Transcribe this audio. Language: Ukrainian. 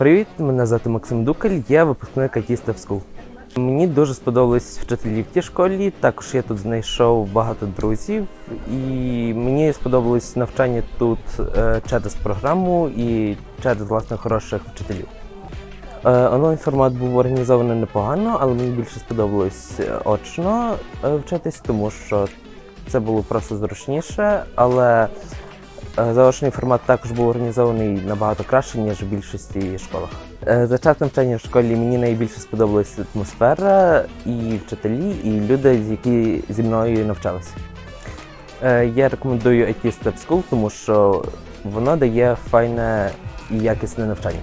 Привіт, мене звати Максим Дукаль, я випускник IT Step School. Мені дуже сподобались вчителі в тій школі. Також я тут знайшов багато друзів, і мені сподобалось навчання тут е, через програму і через власне хороших вчителів. Е, Онлайн формат був організований непогано, але мені більше сподобалось е, очно вчитись, тому що це було просто зручніше, але заочний формат також був організований набагато краще, ніж в більшості школах. Е, За час навчання в школі мені найбільше сподобалася атмосфера і вчителі, і люди, які зі мною навчалися. Е, Я рекомендую IT Step School, тому що воно дає файне і якісне навчання.